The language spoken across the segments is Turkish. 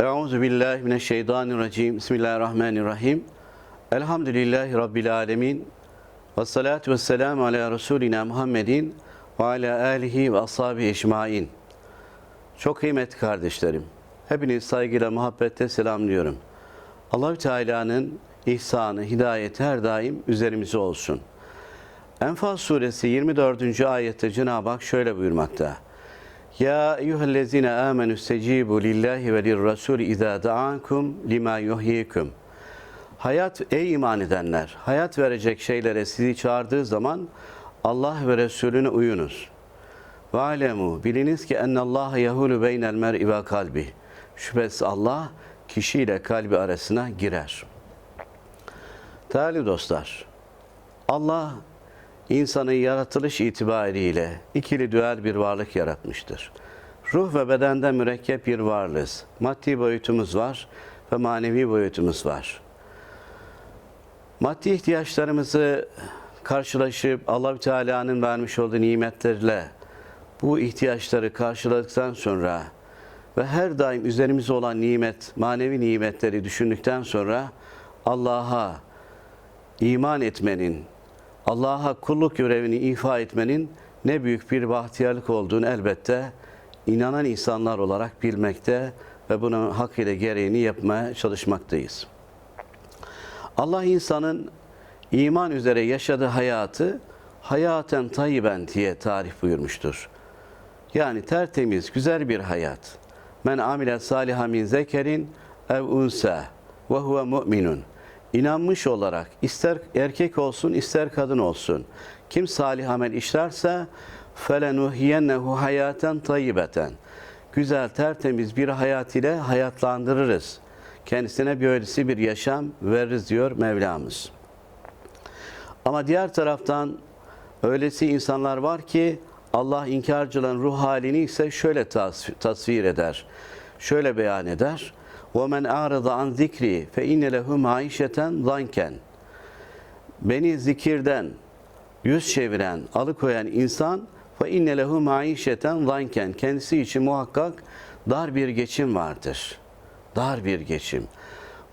Euzu billahi mineşşeytanirracim. Bismillahirrahmanirrahim. Elhamdülillahi rabbil alamin. Ve salatu vesselamü ala Resulina Muhammedin ve ala alihi ve ashabi ecmaîn. Çok kıymetli kardeşlerim. Hepinizi saygıyla, muhabbetle selamlıyorum. Allahü Teala'nın ihsanı, hidayeti her daim üzerimize olsun. Enfal suresi 24. ayette Cenab-ı Hak şöyle buyurmakta. Ya eyyühellezine amenü stecibu lillahi ve lirrasul izâ da'ankum lima yuhyikum. Hayat ey iman edenler, hayat verecek şeylere sizi çağırdığı zaman Allah ve Resulüne uyunuz. Ve alemu biliniz ki ennallaha yahulu beynel mer'i ve kalbi. Şüphesiz Allah kişiyle kalbi arasına girer. Değerli dostlar, Allah insanı yaratılış itibariyle ikili düel bir varlık yaratmıştır. Ruh ve bedenden mürekkep bir varlığız. Maddi boyutumuz var ve manevi boyutumuz var. Maddi ihtiyaçlarımızı karşılaşıp Allah Teala'nın vermiş olduğu nimetlerle bu ihtiyaçları karşıladıktan sonra ve her daim üzerimize olan nimet, manevi nimetleri düşündükten sonra Allah'a iman etmenin, Allah'a kulluk görevini ifa etmenin ne büyük bir bahtiyarlık olduğunu elbette inanan insanlar olarak bilmekte ve bunun hak ile gereğini yapmaya çalışmaktayız. Allah insanın iman üzere yaşadığı hayatı hayaten tayyiben diye tarif buyurmuştur. Yani tertemiz, güzel bir hayat. Men amile saliha min zekerin ev unsa ve huve mu'minun. İnanmış olarak ister erkek olsun ister kadın olsun kim salih amel işlerse felenuhiyennehu hayaten tayyibeten. Güzel tertemiz bir hayat ile hayatlandırırız. Kendisine böylesi bir yaşam veririz diyor Mevlamız. Ama diğer taraftan öylesi insanlar var ki Allah inkarcıların ruh halini ise şöyle tasvir eder. Şöyle beyan eder. وَمَنْ اَعْرَضَ عَنْ ذِكْرِ فَاِنَّ لَهُ مَعِيشَةً ضَنْكًا Beni zikirden yüz çeviren, alıkoyan insan فَاِنَّ لَهُ مَعِيشَةً ضَنْكًا Kendisi için muhakkak dar bir geçim vardır. Dar bir geçim.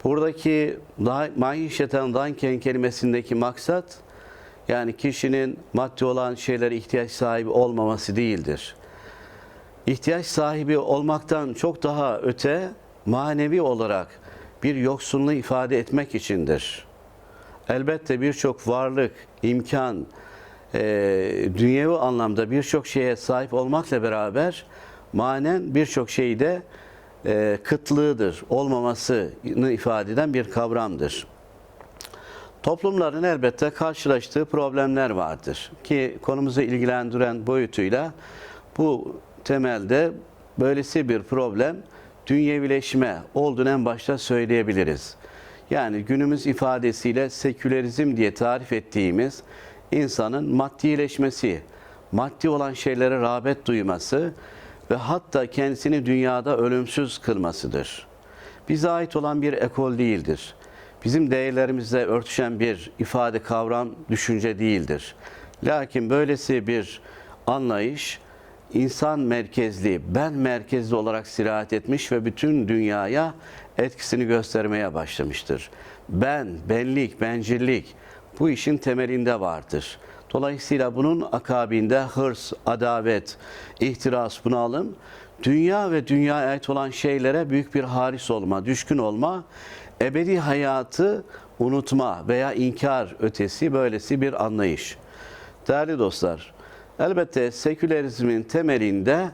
Buradaki maişeten danken kelimesindeki maksat yani kişinin maddi olan şeylere ihtiyaç sahibi olmaması değildir. İhtiyaç sahibi olmaktan çok daha öte manevi olarak bir yoksunluğu ifade etmek içindir. Elbette birçok varlık, imkan, e, dünyevi anlamda birçok şeye sahip olmakla beraber manen birçok şeyde e, kıtlığıdır, olmamasını ifade eden bir kavramdır. Toplumların elbette karşılaştığı problemler vardır ki konumuzu ilgilendiren boyutuyla bu temelde böylesi bir problem dünyevileşme olduğunu en başta söyleyebiliriz. Yani günümüz ifadesiyle sekülerizm diye tarif ettiğimiz insanın maddileşmesi, maddi olan şeylere rağbet duyması ve hatta kendisini dünyada ölümsüz kılmasıdır. Bize ait olan bir ekol değildir. Bizim değerlerimizle örtüşen bir ifade, kavram, düşünce değildir. Lakin böylesi bir anlayış insan merkezli, ben merkezli olarak sirayet etmiş ve bütün dünyaya etkisini göstermeye başlamıştır. Ben, benlik, bencillik bu işin temelinde vardır. Dolayısıyla bunun akabinde hırs, adavet, ihtiras, bunalım, dünya ve dünyaya ait olan şeylere büyük bir haris olma, düşkün olma, ebedi hayatı unutma veya inkar ötesi böylesi bir anlayış. Değerli dostlar, elbette sekülerizmin temelinde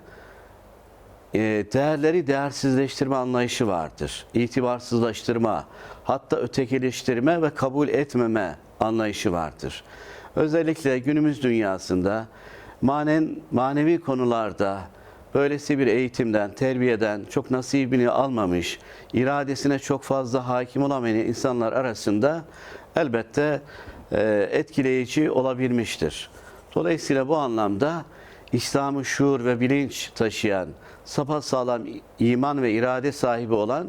e, değerleri değersizleştirme anlayışı vardır. İtibarsızlaştırma, hatta ötekileştirme ve kabul etmeme anlayışı vardır. Özellikle günümüz dünyasında manen, manevi konularda böylesi bir eğitimden, terbiyeden çok nasibini almamış, iradesine çok fazla hakim olamayan insanlar arasında elbette e, etkileyici olabilmiştir. Dolayısıyla bu anlamda İslam'ı şuur ve bilinç taşıyan, sapasağlam iman ve irade sahibi olan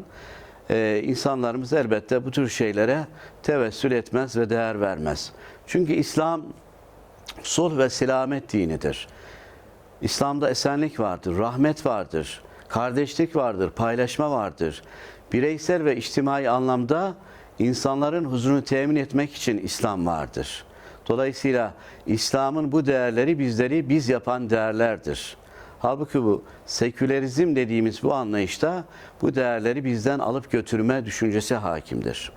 e, insanlarımız elbette bu tür şeylere tevessül etmez ve değer vermez. Çünkü İslam sulh ve selamet dinidir. İslam'da esenlik vardır, rahmet vardır, kardeşlik vardır, paylaşma vardır. Bireysel ve içtimai anlamda insanların huzurunu temin etmek için İslam vardır. Dolayısıyla İslam'ın bu değerleri bizleri biz yapan değerlerdir. Halbuki bu sekülerizm dediğimiz bu anlayışta bu değerleri bizden alıp götürme düşüncesi hakimdir.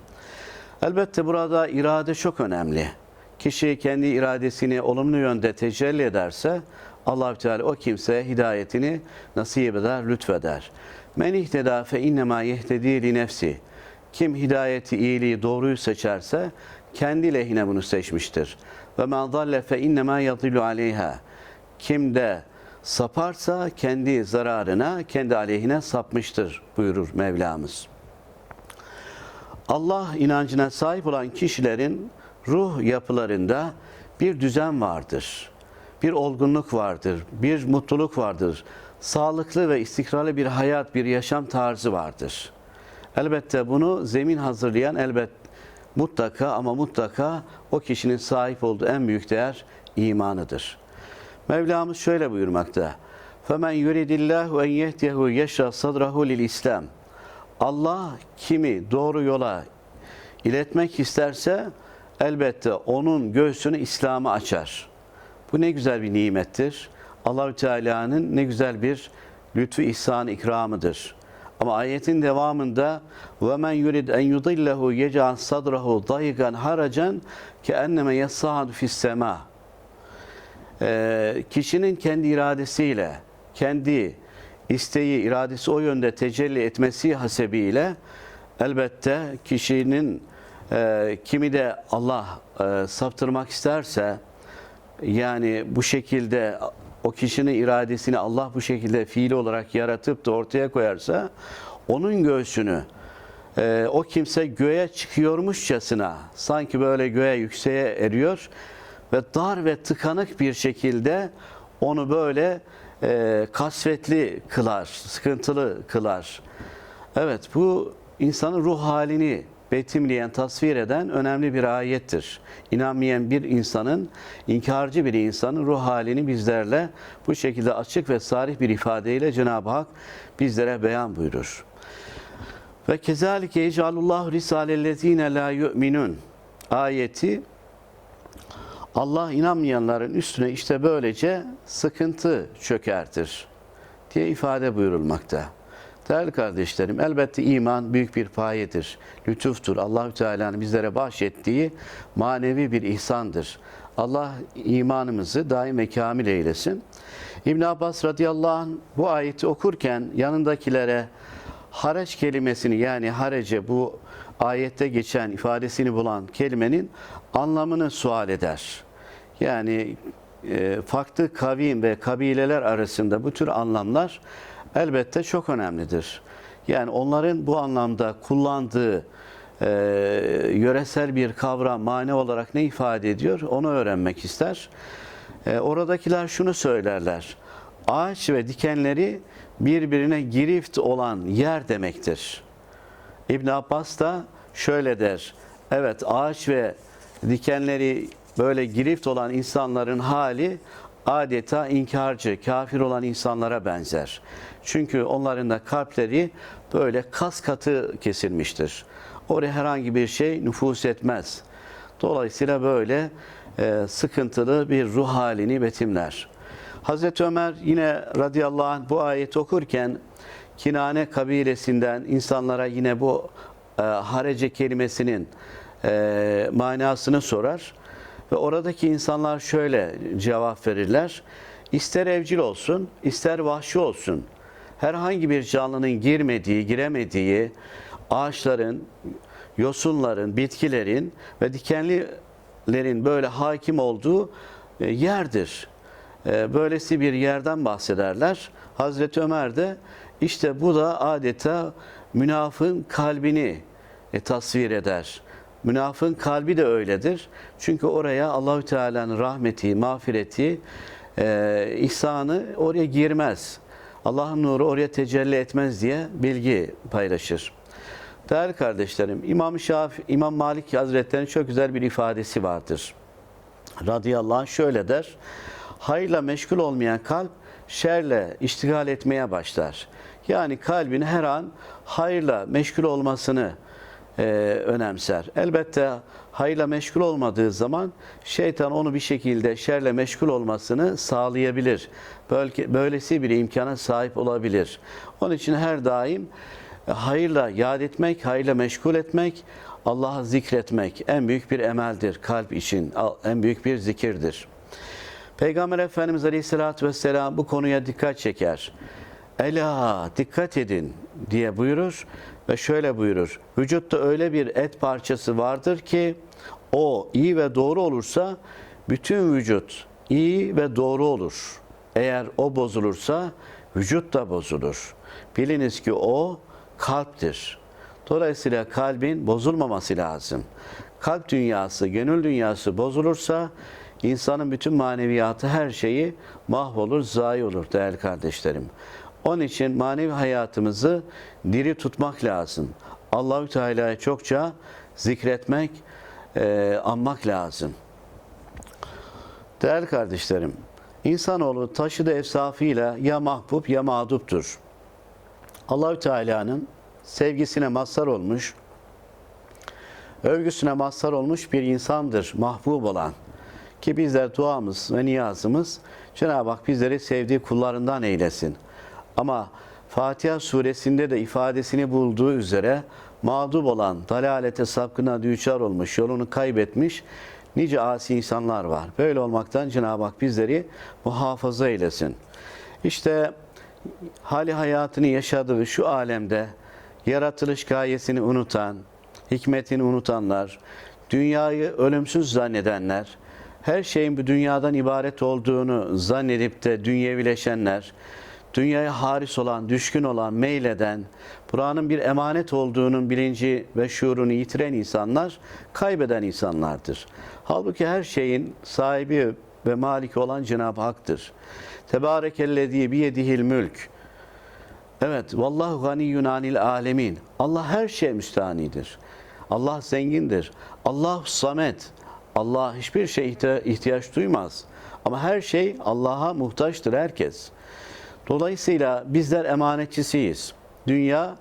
Elbette burada irade çok önemli. Kişi kendi iradesini olumlu yönde tecelli ederse allah Teala o kimseye hidayetini nasip eder, lütfeder. Men ihteda fe innema yehtedi li nefsi. Kim hidayeti, iyiliği, doğruyu seçerse kendi lehine bunu seçmiştir. Ve men zalle fe innema yadillu aleyha. Kim de saparsa kendi zararına, kendi aleyhine sapmıştır buyurur Mevlamız. Allah inancına sahip olan kişilerin ruh yapılarında bir düzen vardır. Bir olgunluk vardır, bir mutluluk vardır. Sağlıklı ve istikrarlı bir hayat, bir yaşam tarzı vardır. Elbette bunu zemin hazırlayan elbet mutlaka ama mutlaka o kişinin sahip olduğu en büyük değer imanıdır. Mevlamız şöyle buyurmakta. فَمَنْ يُرِدِ اللّٰهُ اَنْ يَهْدِيهُ يَشْرَ صَدْرَهُ لِلْاِسْلَامِ Allah kimi doğru yola iletmek isterse elbette onun göğsünü İslam'a açar. Bu ne güzel bir nimettir. Allahü Teala'nın ne güzel bir lütfu ihsan ikramıdır. Ama ayetin devamında ve men yurid en yudillahu yec'al sadrahu dayigan haracan ke enneme yas'adu fis sema. Ee, kişinin kendi iradesiyle, kendi isteği, iradesi o yönde tecelli etmesi hasebiyle elbette kişinin e, kimi de Allah e, saptırmak isterse yani bu şekilde o kişinin iradesini Allah bu şekilde fiili olarak yaratıp da ortaya koyarsa onun göğsünü e, o kimse göğe çıkıyormuşçasına sanki böyle göğe yükseğe eriyor ve dar ve tıkanık bir şekilde onu böyle e, kasvetli kılar, sıkıntılı kılar. Evet bu insanın ruh halini betimleyen, tasvir eden önemli bir ayettir. İnanmayan bir insanın, inkarcı bir insanın ruh halini bizlerle bu şekilde açık ve sarih bir ifadeyle Cenab-ı Hak bizlere beyan buyurur. Ve kezalike ecalullahu risalellezine la yu'minun ayeti Allah inanmayanların üstüne işte böylece sıkıntı çökertir diye ifade buyurulmakta. Değerli kardeşlerim, elbette iman büyük bir payedir, lütuftur. Allahü Teala'nın bizlere bahşettiği manevi bir ihsandır. Allah imanımızı daim ve kamil eylesin. İbn Abbas radıyallahu anh bu ayeti okurken yanındakilere hareç kelimesini yani harece bu ayette geçen ifadesini bulan kelimenin anlamını sual eder. Yani e, farklı kavim ve kabileler arasında bu tür anlamlar elbette çok önemlidir. Yani onların bu anlamda kullandığı e, yöresel bir kavram mane olarak ne ifade ediyor onu öğrenmek ister. E, oradakiler şunu söylerler. Ağaç ve dikenleri birbirine girift olan yer demektir. İbn Abbas da şöyle der. Evet ağaç ve dikenleri böyle girift olan insanların hali adeta inkarcı, kafir olan insanlara benzer. Çünkü onların da kalpleri böyle kas katı kesilmiştir. Oraya herhangi bir şey nüfus etmez. Dolayısıyla böyle e, sıkıntılı bir ruh halini betimler. Hazreti Ömer yine radıyallahu anh bu ayeti okurken Kinane kabilesinden insanlara yine bu e, harece kelimesinin e, manasını sorar. Ve oradaki insanlar şöyle cevap verirler. İster evcil olsun, ister vahşi olsun. Herhangi bir canlının girmediği, giremediği ağaçların, yosunların, bitkilerin ve dikenlilerin böyle hakim olduğu e, yerdir. E, böylesi bir yerden bahsederler. Hazreti Ömer de işte bu da adeta münafığın kalbini e, tasvir eder. Münafığın kalbi de öyledir. Çünkü oraya Allahü Teala'nın rahmeti, mağfireti, e, ihsanı oraya girmez. Allah'ın nuru oraya tecelli etmez diye bilgi paylaşır. Değerli kardeşlerim, İmam Şafi, İmam Malik Hazretleri'nin çok güzel bir ifadesi vardır. Radıyallahu anh şöyle der. Hayırla meşgul olmayan kalp şerle iştigal etmeye başlar. Yani kalbin her an hayırla meşgul olmasını e, önemser. Elbette hayırla meşgul olmadığı zaman şeytan onu bir şekilde şerle meşgul olmasını sağlayabilir. Böyle, böylesi bir imkana sahip olabilir. Onun için her daim hayırla yad etmek, hayırla meşgul etmek, Allah'ı zikretmek en büyük bir emeldir kalp için, en büyük bir zikirdir. Peygamber Efendimiz Aleyhisselatü Vesselam bu konuya dikkat çeker. Ela dikkat edin diye buyurur ve şöyle buyurur. Vücutta öyle bir et parçası vardır ki o iyi ve doğru olursa bütün vücut iyi ve doğru olur. Eğer o bozulursa vücut da bozulur. Biliniz ki o kalptir. Dolayısıyla kalbin bozulmaması lazım. Kalp dünyası, gönül dünyası bozulursa insanın bütün maneviyatı, her şeyi mahvolur, zayi olur değerli kardeşlerim. Onun için manevi hayatımızı diri tutmak lazım. Allahü Teala'yı çokça zikretmek, e, anmak lazım. Değerli kardeşlerim, insanoğlu taşıdığı efsafıyla ya mahbub ya mağduptur. Allahü Teala'nın sevgisine mazhar olmuş, övgüsüne mazhar olmuş bir insandır mahbub olan. Ki bizler duamız ve niyazımız Cenab-ı Hak bizleri sevdiği kullarından eylesin. Ama Fatiha suresinde de ifadesini bulduğu üzere mağdup olan, dalalete sapkına düçar olmuş, yolunu kaybetmiş nice asi insanlar var. Böyle olmaktan Cenab-ı Hak bizleri muhafaza eylesin. İşte hali hayatını yaşadığı şu alemde yaratılış gayesini unutan, hikmetini unutanlar, dünyayı ölümsüz zannedenler, her şeyin bu dünyadan ibaret olduğunu zannedip de dünyevileşenler, dünyaya haris olan, düşkün olan, meyleden, buranın bir emanet olduğunun bilinci ve şuurunu yitiren insanlar, kaybeden insanlardır. Halbuki her şeyin sahibi ve maliki olan Cenab-ı Hak'tır. Tebarekellezi biyedihil mülk. Evet, vallahu ganiyyun anil alemin. Allah her şey müstanidir. Allah zengindir. Allah samet. Allah hiçbir şey ihtiyaç duymaz. Ama her şey Allah'a muhtaçtır herkes. Dolayısıyla bizler emanetçisiyiz. Dünya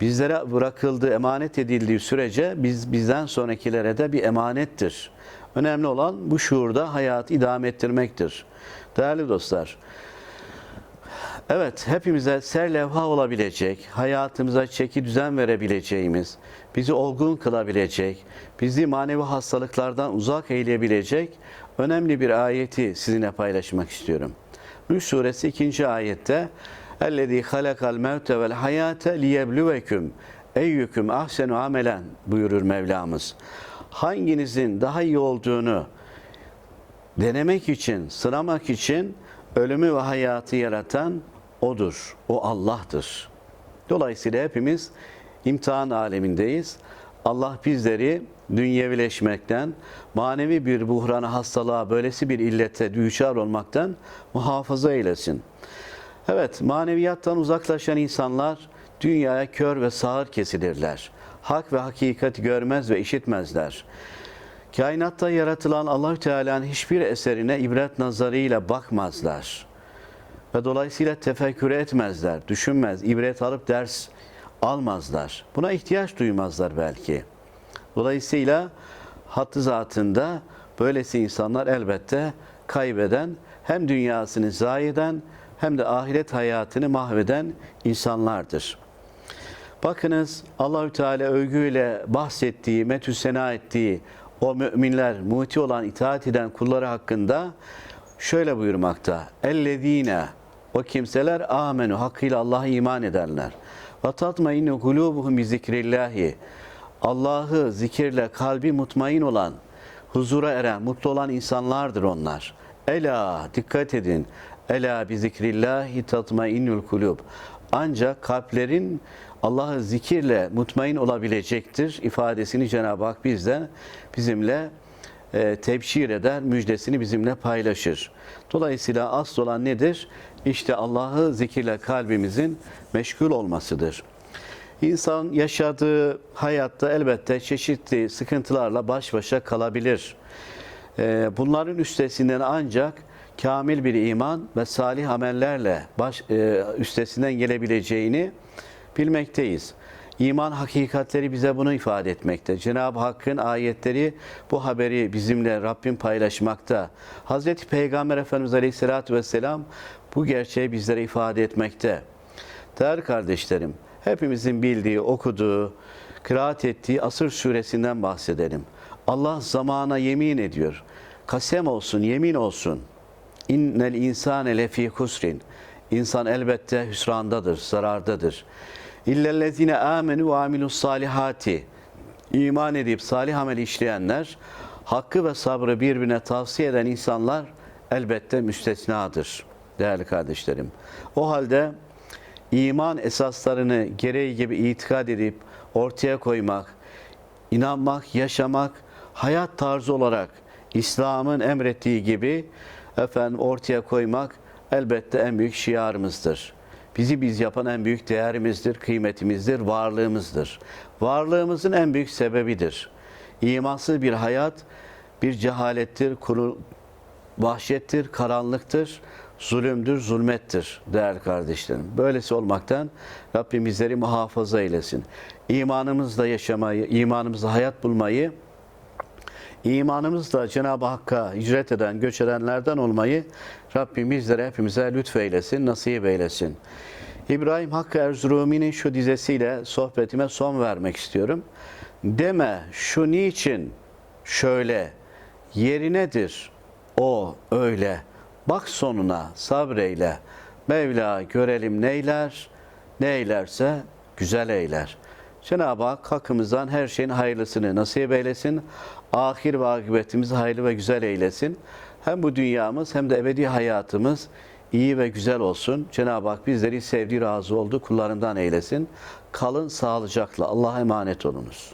bizlere bırakıldığı, emanet edildiği sürece biz bizden sonrakilere de bir emanettir. Önemli olan bu şuurda hayatı idame ettirmektir. Değerli dostlar, Evet, hepimize serlevha olabilecek, hayatımıza çeki düzen verebileceğimiz, bizi olgun kılabilecek, bizi manevi hastalıklardan uzak eyleyebilecek önemli bir ayeti sizinle paylaşmak istiyorum. Mülk suresi 2. ayette اَلَّذ۪ي خَلَقَ الْمَوْتَ وَالْحَيَاةَ لِيَبْلُوَكُمْ eyyüküm ahsenu amelen buyurur Mevlamız. Hanginizin daha iyi olduğunu denemek için, sınamak için ölümü ve hayatı yaratan O'dur. O Allah'tır. Dolayısıyla hepimiz imtihan alemindeyiz. Allah bizleri dünyevileşmekten, manevi bir buhrana, hastalığa, böylesi bir illete düçar olmaktan muhafaza eylesin. Evet, maneviyattan uzaklaşan insanlar dünyaya kör ve sağır kesilirler. Hak ve hakikati görmez ve işitmezler. Kainatta yaratılan Allahü Teala'nın hiçbir eserine ibret nazarıyla bakmazlar. Ve dolayısıyla tefekkür etmezler, düşünmez, ibret alıp ders almazlar. Buna ihtiyaç duymazlar belki. Dolayısıyla hattı zatında böylesi insanlar elbette kaybeden, hem dünyasını zayi eden hem de ahiret hayatını mahveden insanlardır. Bakınız Allahü Teala övgüyle bahsettiği, metü sena ettiği o müminler, muti olan itaat eden kulları hakkında şöyle buyurmakta. Ellezine o kimseler amenu hakkıyla Allah'a iman ederler. Ve tatmainu kulubuhum bi zikrillahi. Allah'ı zikirle kalbi mutmain olan, huzura eren, mutlu olan insanlardır onlar. Ela dikkat edin. Ela bi zikrillahi tatmainnul kulub. Ancak kalplerin Allah'ı zikirle mutmain olabilecektir ifadesini Cenab-ı Hak bizden bizimle e, tebşir eder, müjdesini bizimle paylaşır. Dolayısıyla asıl olan nedir? İşte Allah'ı zikirle kalbimizin meşgul olmasıdır. İnsan yaşadığı hayatta elbette çeşitli sıkıntılarla baş başa kalabilir. E, bunların üstesinden ancak kamil bir iman ve salih amellerle baş, e, üstesinden gelebileceğini bilmekteyiz. İman hakikatleri bize bunu ifade etmekte. Cenab-ı Hakk'ın ayetleri bu haberi bizimle Rabbim paylaşmakta. Hazreti Peygamber Efendimiz Aleyhisselatü Vesselam bu gerçeği bizlere ifade etmekte. Değerli kardeşlerim, hepimizin bildiği, okuduğu, kıraat ettiği Asır suresinden bahsedelim. Allah zamana yemin ediyor. Kasem olsun, yemin olsun. İnnel insane lefî husrin. İnsan elbette hüsrandadır, zarardadır. İllellezine amenu ve amilus salihati. İman edip salih amel işleyenler, hakkı ve sabrı birbirine tavsiye eden insanlar elbette müstesnadır değerli kardeşlerim. O halde iman esaslarını gereği gibi itikad edip ortaya koymak, inanmak, yaşamak, hayat tarzı olarak İslam'ın emrettiği gibi efendim ortaya koymak elbette en büyük şiarımızdır. Bizi biz yapan en büyük değerimizdir, kıymetimizdir, varlığımızdır. Varlığımızın en büyük sebebidir. İmansız bir hayat bir cehalettir, kuru, vahşettir, karanlıktır, zulümdür, zulmettir değerli kardeşlerim. Böylesi olmaktan Rabbim bizleri muhafaza eylesin. İmanımızla yaşamayı, imanımızla hayat bulmayı, imanımızla Cenab-ı Hakk'a hicret eden, göç edenlerden olmayı Rabbim bizlere hepimize lütfeylesin, nasip eylesin. İbrahim Hakkı Erzurumi'nin şu dizesiyle sohbetime son vermek istiyorum. Deme şu niçin şöyle, yeri nedir o öyle, bak sonuna sabreyle, Mevla görelim neyler, neylerse güzel eyler. Cenab-ı Hak hakkımızdan her şeyin hayırlısını nasip eylesin. Ahir ve akıbetimizi hayırlı ve güzel eylesin. Hem bu dünyamız hem de ebedi hayatımız iyi ve güzel olsun. Cenab-ı Hak bizleri sevdiği razı oldu kullarından eylesin. Kalın sağlıcakla. Allah'a emanet olunuz.